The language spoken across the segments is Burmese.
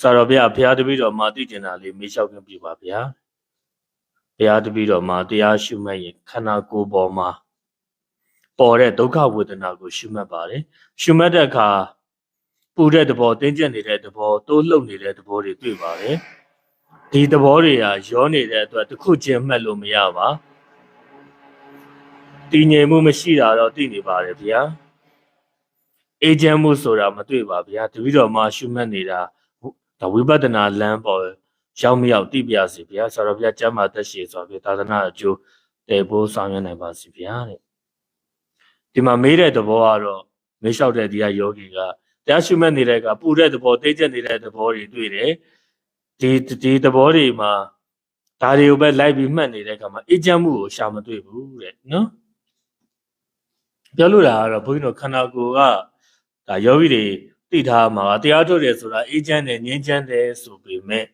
စာတော်ဗျာဘုရားတပည့်တော်မှာသိကျင်တာလေးမေးလျှောက်ခြင်းပြပါဗျာဘုရားတပည့်တော်မှာတရားရှုမှတ်ရင်ခန္ဓာကိုယ်ပေါ်မှာပေါ်တဲ့ဒုက္ခဝေဒနာကိုရှုမှတ်ပါတယ်ရှုမှတ်တဲ့အခါပူတဲ့သဘောတင်းကျပ်နေတဲ့သဘောတိုးလှုပ်နေတဲ့သဘောတွေတွေ့ပါတယ်ဒီသဘောတွေဟာရောနေတဲ့အတွက်တစ်ခုချင်းမှတ်လို့မရပါတည်ငြိမ်မှုမရှိတာတော့သိနေပါတယ်ဗျာအေဂျင့်မှုဆိုတာမတွေ့ပါဗျာတပည့်တော်မှာရှုမှတ်နေတာ ဒါဝိပဿနာလမ်းပေါ်ရောက်မရောက်သိပြစီဗျာဆရာတော်ဘုရားကျမ်းမာသက်ရှိဆိုပြီးသာသနာအကျိုးတည်ဖို့ဆောင်ရွက်နိုင်ပါစီဗျာတဲ့ဒီမှာမေးတဲ့သဘောကတော့မေးလျှောက်တဲ့ဒီကယောဂီကတရားရှုမှတ်နေတဲ့ကပူတဲ့သဘောသိကျက်နေတဲ့သဘောတွေတွေ့တယ်ဒီဒီသဘောတွေမှာဒါတွေကိုပဲလိုက်ပြီးမှတ်နေတဲ့အခါမှာအေးချမ်းမှုကိုရှာမတွေ့ဘူးတဲ့နော်ပြောလို့တာကတော့ဘုန်းကြီးတို့ခန္ဓာကိုယ်ကဒါယောဂီတွေ သိထားမှာပါတရားထုတ်တယ်ဆိုတာအေးချမ်းတယ်ငြိမ်းချမ်းတယ်ဆိုပေမဲ့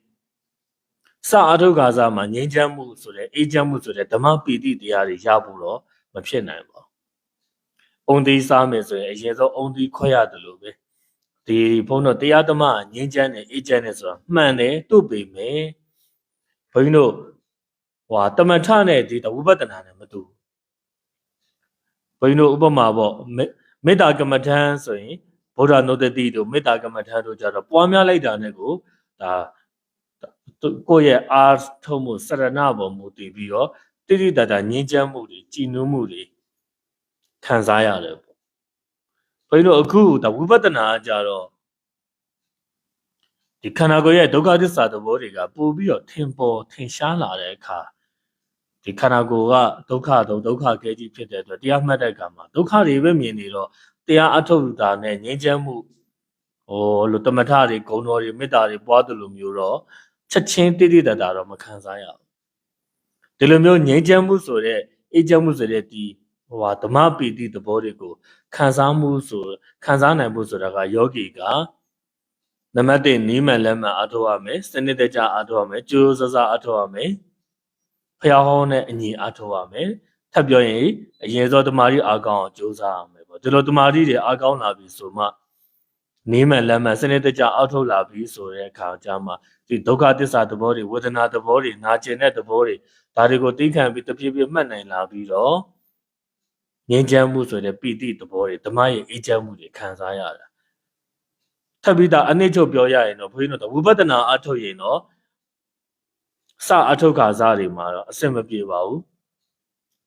စအထုတ်ခါစားမှာငြိမ်းချမ်းမှုဆိုတဲ့အေးချမ်းမှုဆိုတဲ့ဓမ္မပီတိတရားတွေရဖို့တော့မဖြစ်နိုင်ပါဘူး။အုံသီးစားမယ်ဆိုရင်အရင်ဆုံးအုံသီးခွဲရတယ်လို့ပဲဒီဘုန်းတော်တရားဓမ္မငြိမ်းချမ်းတယ်အေးချမ်းတယ်ဆိုတာမှန်တယ်တို့ပေမဲ့ဘုန်းကြီးတို့ဟွာတမထနဲ့ဒီဝိပဿနာနဲ့မတူဘူး။ဘုန်းကြီးတို့ဥပမာပေါ့မေမေတ္တာကမ္မထံဆိုရင် ဗုဒ္ဓနုတ္တိတို့မေတ္တာကမ္မထာတို့ကြတော့ပွားများလိုက်တာနဲ့ကိုဒါကိုယ့်ရဲ့အာထုံးမှုစရဏပေါ်မူတည်ပြီးတော့တိတိတတ်တာငြင်းချမ်းမှုတွေကြည်နူးမှုတွေခံစားရတယ်ပေါ့ဘုန်းကြီးတို့အခုဒါဝိပဿနာကကြတော့ဒီခန္ဓာကိုယ်ရဲ့ဒုက္ခသစ္စာသဘောတွေကပို့ပြီးတော့ထင်ပေါ်ထင်ရှားလာတဲ့အခါ ဒီခန္ဓာကိုယ်ကဒုက္ခတော့ဒုက္ခကဲကြီးဖြစ်တဲ့အတွက်တရားမှတ်တဲ့အခါမှာဒုက္ခတွေပဲမြင်နေတော့တရားအထုတ်တာနဲ့ငြိမ်းချမ်းမှုဟိုလိုတမထတွေဂုဏ်တော်တွေမေတ္တာတွေပွားတယ်လို့မျိုးတော့ချက်ချင်းတိတိတတ်တာတော့မခံစားရဘူးဒီလိုမျိုးငြိမ်းချမ်းမှုဆိုတဲ့အေးချမ်းမှုဆိုတဲ့ဒီဟိုဟာဓမ္မပီတိသဘောတွေကိုခံစားမှုဆိုခံစားနိုင်မှုဆိုတာကယောဂီကနံပါတ်1နီးမှန်လက်မှန်အထောက်ရမယ်စနစ်တကျအထောက်ရမယ်ကြိုးစစအထောက်ရမယ် ဖျားဟောင်းနဲ့အညီအထောက်ရမယ်ထပ်ပြောရင်အရင်သောတမာရီအာကောင်းအောင်ကြိုးစားရမယ်ပေါ့ဒီလိုတမာရီတွေအာကောင်းလာပြီဆိုမှနေမှန်လက်မှန်စနစ်တကျအောက်ထုတ်လာပြီဆိုတဲ့အခါကျမှဒီဒုက္ခသစ္စာသဘောတွေဝေဒနာသဘောတွေနာကျင်တဲ့သဘောတွေဒါတွေကိုသိခံပြီးတဖြည်းဖြည်းမှတ်နိုင်လာပြီးတော့ငြိမ်းချမ်းမှုဆိုတဲ့ပီတိသဘောတွေဓမ္မရဲ့အေးချမ်းမှုတွေခံစားရတာထပ်ပြီးသားအနည်းချုပ်ပြောရရင်တော့ဘုန်းကြီးတို့ဝိပဿနာအထုတ်ရင်တော့ စအထုတ်ခါစားတွေမှာတော့အဆင်မပြေပါဘူး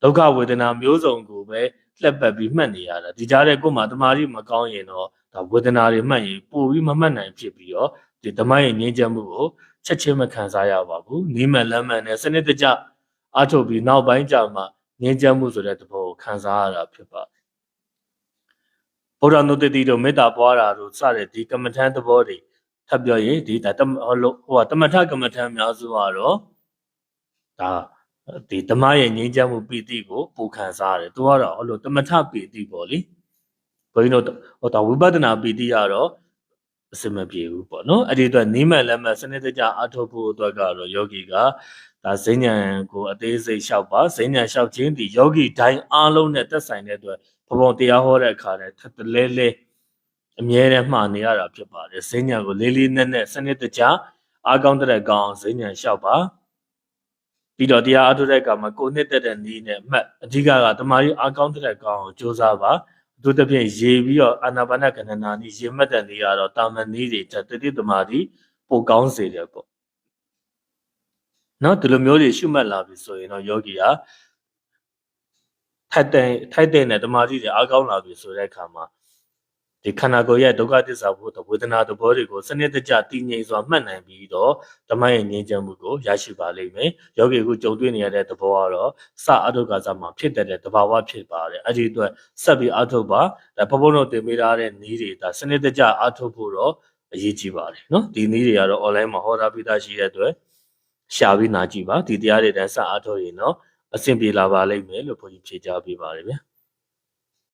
ဒုက္ခဝေဒနာမျိုးစုံကိုပဲလှက်ပတ်ပြီးမှတ်နေရတာဒီကြားတဲ့ကိုယ်မှာတမာရီမကောင်းရင်တော့ဒါဝေဒနာတွေမှတ်ရင်ပို့ပြီးမမှတ်နိုင်ဖြစ်ပြီးတော့ဒီဓမ္မရဲ့ငြင်းချက်မှုကိုချက်ချင်းမခံစားရပါဘူးနီးမှန်လမ်းမှန်နဲ့စနစ်တကျအားထုတ်ပြီးနောက်ပိုင်းကျမှငြင်းချက်မှုဆိုတဲ့သဘောကိုခံစားရတာဖြစ်ပါတယ်ဗုဒ္ဓနုတ္တိတို့မေတ္တာပွားတာတို့စတဲ့ဒီကမ္မထံသဘောတွေ ထပ်ပြောရင်ဒီဒါတမဟိုဟိုတမထကမ္မထံများစုကတော့ဒါဒီဓမ္မရဲ့ငြိမ်းချမ်းမှုပီတိကိုပူခံစားရတယ်။သူကတော့ဟိုလိုတမထပီတိပေါ့လေ။ဘုန်းကြီးတို့ဟိုဒါဝိပဿနာပီတိကတော့အစမပြေဘူးပေါ့နော်။အဲ့ဒီအတွက်နိမတ်လက်မှတ်စနစ်တကျအထောက်ဖို့အတွက်ကတော့ယောဂီကဒါဇိဉ္ဉံကိုအသေးစိတ်လျှောက်ပါဇိဉ္ဉံလျှောက်ခြင်းဒီယောဂီတိုင်းအားလုံးနဲ့သက်ဆိုင်တဲ့အတွက်ဘုံဘုံတရားဟောတဲ့အခါနဲ့ထပ်တလဲလဲ အမြဲတမ်းမှားနေရတာဖြစ်ပါတယ်ဇိဉ္ဉံကိုလေးလေးနက်နက်စနစ်တကျအားကောင်းတဲ့ကောင်းဇိဉ္ဉံလျှောက်ပါပြီးတော့တရားအထုတဲ့အခါမှာကိုနှစ်သက်တဲ့နည်းနဲ့မှတ်အဓိကကတမာရီအကောင်းတဲ့ကောင်းကိုစူးစမ်းပါအထူးသဖြင့်ရေပြီးတော့အာနာပါနကဏ္ဍနာနည်းရေမှတ်တဲ့နည်းကတော့တာမန်နည်းတွေတတိတမာရီပိုကောင်းစေတယ်ပေါ့နော်ဒီလိုမျိုးတွေရှုမှတ်လာပြီဆိုရင်တော့ယောဂီဟာထိုက်တဲ့ထိုက်တဲ့နဲ့တမာရီတွေအကောင်းလာပြီဆိုတဲ့အခါမှာ ဒီခန္ဓာကိုယ်ရဲ့ဒုက္ခသစ္စာဘုဒ္ဓဝေဒနာသဘောတွေကိုစနစ်တကျတည်ငြိမ်စွာမှတ်နိုင်ပြီးတော့ဓမ္မရဲ့ငြိမ်းချမ်းမှုကိုရရှိပါလိမ့်မယ်။ယောဂီကိုကြုံတွေ့နေရတဲ့သဘောကတော့စအထုကစားမှာဖြစ်တဲ့တဘာဝဖြစ်ပါတယ်။အဲ့ဒီအတွက်ဆက်ပြီးအထုပါဒါဘဘုံတို့တင်ပေးထားတဲ့နည်းတွေဒါစနစ်တကျအထုဖို့တော့အရေးကြီးပါတယ်နော်။ဒီနည်းတွေကတော့ online မှာဟောထားပြီးသားရှိတဲ့အတွက်ရှာပြီးနာကြည့်ပါဒီတရားတွေတန်းစအထုရင်တော့အဆင်ပြေလာပါလိမ့်မယ်လို့ဘုန်းကြီးဖြေကြားပေးပါတယ်ဗျာ။